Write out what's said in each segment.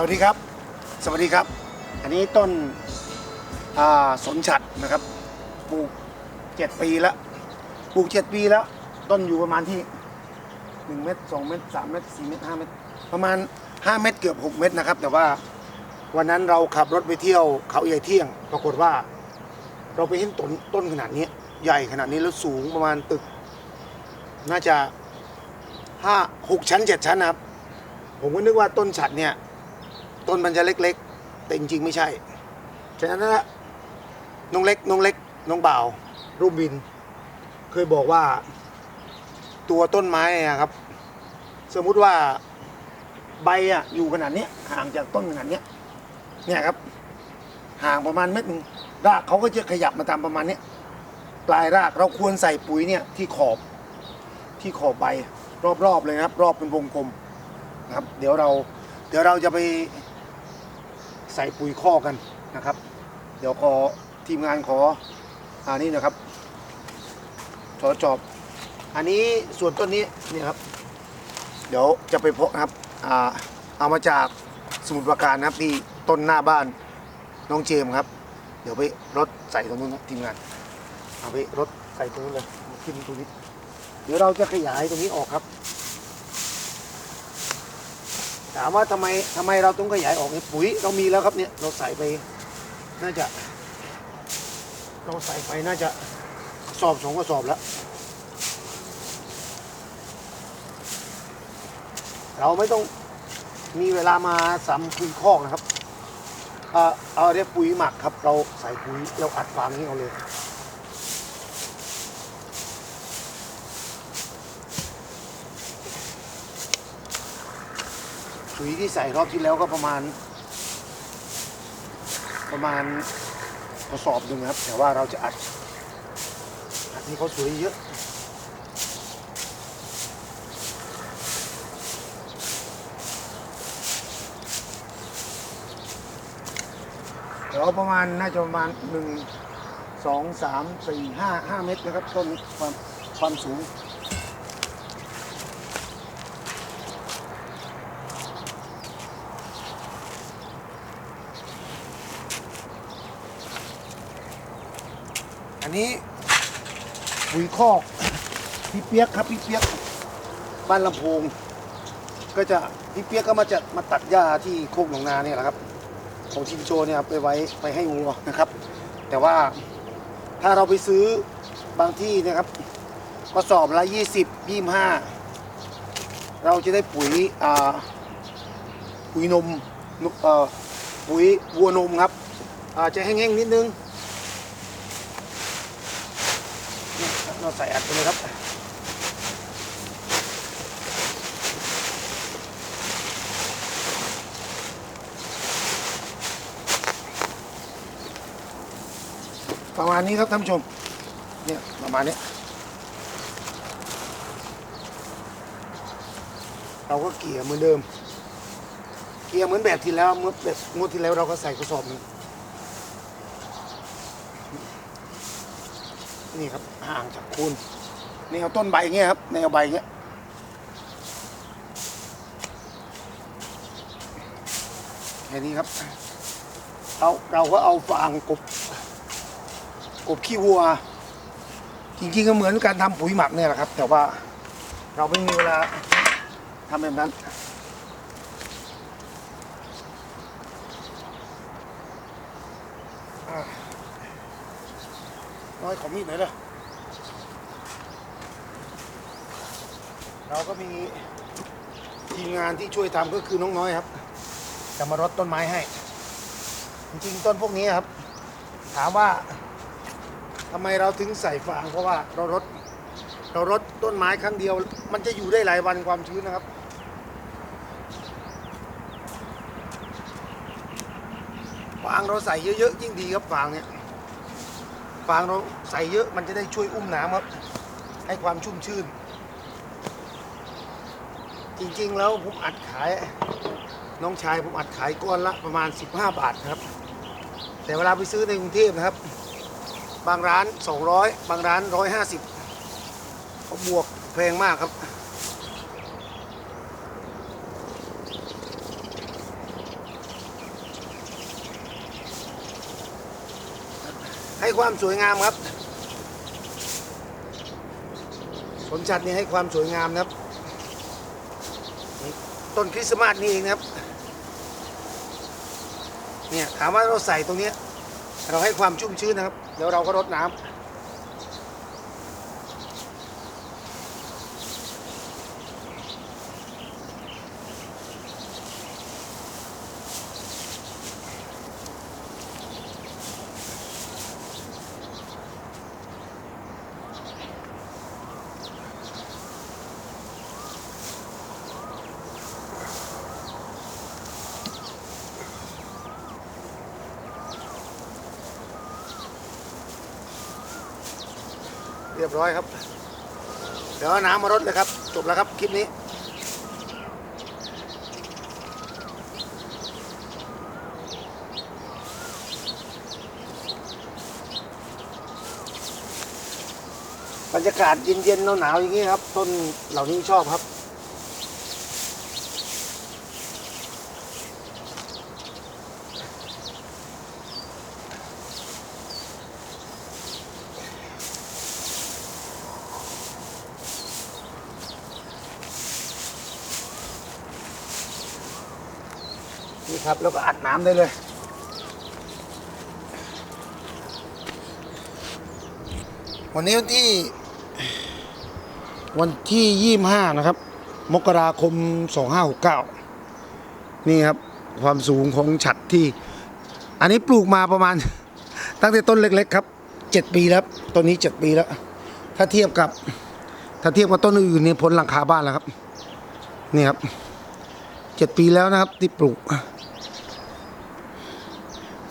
สวัสดีครับ สวัสดีครับ อันนี้ต้นสนฉัดนะครับ ปลูกเจ็ดปีแล้ว ปลูกเจ็ดปีแล้ว ต้นอยู่ประมาณที่หนึ่งเมตรสองเมตรสามเมตรสี่เมตรห้าเมตร ประมาณห้าเมตรเกือบหกเมตรนะครับ แต่ว่าวันนั้นเราขับรถไปเที่ยวเขาใหญ่เที่ยง ปรากฏว่า เราไปเห็นต้นต้นขนาดนี้ ใหญ่ขนาดนี้แล้วสูงประมาณตึก น่าจะห้าหกชั้นเจ็ดชั้นนะครับ ผมก็นึกว่าต้นฉัดเนี่ย ต้นมันจะเล็กๆ แต่จริงๆไม่ใช่ ฉะนั้นนะน้องเล็กน้องเล็กน้องบ่าวรูปบิน เคยบอกว่า ตัวต้นไม้อะครับ สมมุติว่าใบอะอยู่ขนาดเนี้ยห่างจากต้นขนาดเนี้ยเนี่ยครับ ห่างประมาณเม็ดหนึงรากเขาก็จะขยับมาตามประมาณเนี้ยปลายรากเราควรใส่ปุ๋ยเนี่ยที่ขอบที่ขอบใบรอบๆเลยนะครับ รอบเป็นวงกลมนะครับ เดี๋ยวเรา เดี๋ยวเราจะไป ใส่ปุ๋ยข้อกันนะครับ เดี๋ยวขอทีมงานขออันนี้นะครับขอจอบ อันนี้ส่วนต้นนี้นี่ครับ เดี๋ยวจะไปเพาะนะครับอ่าเอามาจากสมุทรปราการนะครับที่ต้นหน้าบ้านน้องเจมส์ครับ เดี๋ยวไปรถใส่ตรงนู้นครับทีมงานเอาไปรถใส่ตรงนู้นเลยขึ้นตรงนี้เดี๋ยวเราจะขยายตรงนี้ออกครับ ถามว่าทำไมทำไมเราต้องขยายออกเนี่ยปุ๋ยเรามีแล้วครับเนี่ยเราใส่ไปน่าจะ เราใส่ไปน่าจะสอบสองกระสอบแล้ว เราไม่ต้องมีเวลามาสำปุ๋ยคอกนะครับเอ่อเอาเรียกปุ๋ยหมักครับ เราใส่ปุ๋ยเราอัดฟางนี้เอาเลย ปุ๋ยที่ใส่รอบที่แล้วก็ประมาณ ประมาณกระสอบหนึ่งครับ แต่ว่าเราจะอัด อัดนี่เขาสวยเยอะเดี๋ยวประมาณน่าจะประมาณหนึ่งสองสามสี่ห้าห้าเมตรนะครับ ต้นความความสูง อันนี้ปุ๋ยคอกพี่เปียกครับพี่เปียกบ้านลำโพงก็จะพี่เปียกก็มาจะมาตัดหญ้าที่โคกหนองนาเนี่ยแหละครับ ของชินโจเนี่ยไปไว้ไปให้วัวนะครับ แต่ว่าถ้าเราไปซื้อบางที่นะครับกระสอบละยี่สิบยี่ห้าเราจะได้ปุ๋ยอ่าปุ๋ยนมนุเอ่อปุ๋ยวัวนมครับอาจะแห้งๆนิดนึง ราใส่อัดไปเลยครับประมาณนี้ครับท่านผู้ชม เนี่ยประมาณนี้ เราก็เกลี่ยเหมือนเดิม เกลี่ยเหมือนแบบที่แล้วเมื่อแบบงวดที่แล้วเราก็ใส่กระสอบหนึง นี่ครับห่างจากคูนนี่เอาต้นใบเงี้ยครับในเอาใบเงี้ยแค่นี้ครับเอาเราก็เอาฟางกบกบขี้วัว จริงๆก็เหมือนการทำปุ๋ยหมักเนี่ยแหละครับ แต่ว่าเราไม่มีเวลาทำแบบนั้นอะ น้อยขอมีดหน่อยเด้อเราก็มีทีมงานที่ช่วยทำก็คือน้องน้อยครับ จะมารดต้นไม้ให้ จริงๆต้นพวกนี้ครับ ถามว่าทำไมเราถึงใส่ฟางเพราะว่าเรารดเรารดต้นไม้ครั้งเดียว มันจะอยู่ได้หลายวันความชื้นนะครับฟางเราใส่เยอะๆยิ่งดีครับฟางเนี่ย ฟางเราใส่เยอะมันจะได้ช่วยอุ้มน้ำครับ ให้ความชุ่มชื่น จริงๆแล้วผมอัดขาย น้องชายผมอัดขายก้อนละประมาณ 15 บาทครับ แต่เวลาไปซื้อในกรุงเทพนะครับ บางร้าน 200 บางร้าน 150เขาบวกแพงมากครับ ให้ความสวยงามครับผลัดนี่ให้ความสวยงามครับ ต้นคริสต์มาสนี่เองนะครับ เนี่ยถามว่าเราใส่ตรงนี้ เราให้ความชุ่มชื้นนะครับเดี๋ยวเราก็รดน้ำ ยบร้อยครับ เดี๋ยวน้ำมารดเลยครับ จบแล้วครับคลิปนี้บรรยากาศเย็นๆหนาวๆอย่างนี้ครับ ต้นเหล่านี้ชอบครับ นี่ครับ แล้วก็อัดน้ำได้เลย วันนี้วันที่ วันที่ยี่ห้านะครับ มกราคมสองห้าหกเก้านี่ครับ ความสูงของฉัดที่ อันนี้ปลูกมาประมาณ ตั้งแต่ต้นเล็ก ๆ ครับเจ็ดปีแล้วต้นนี้เจ็ดปีแล้ว ถ้าเทียบกับ ถ้าเทียบกับต้นอื่นนี่พ้นหลังคาบ้านแล้วครับ นี่ครับเจ็ดปีแล้วนะครับที่ปลูก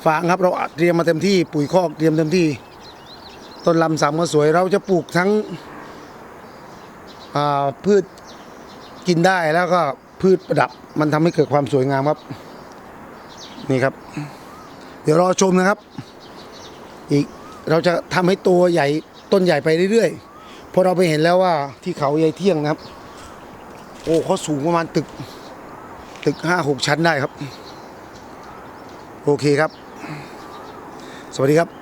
ฟางครับเราเตรียมมาเต็มที่ปุ๋ยคอกเตรียมเต็มที่ต้นลำสามก็สวยเราจะปลูกทั้งพืชกินได้แล้วก็พืชประดับมันทำให้เกิดความสวยงามครับ นี่ครับ เดี๋ยวรอชมนะครับ อีกเราจะทำให้ตัวใหญ่ต้นใหญ่ไปเรื่อยๆพราะเราไปเห็นแล้วว่าที่เขาใหญ่เที่ยงนะครับ โอ้เขาสูงประมาณตึก ตึกห้าหกชั้นได้ครับ โอเคครับ สวัสดีครับ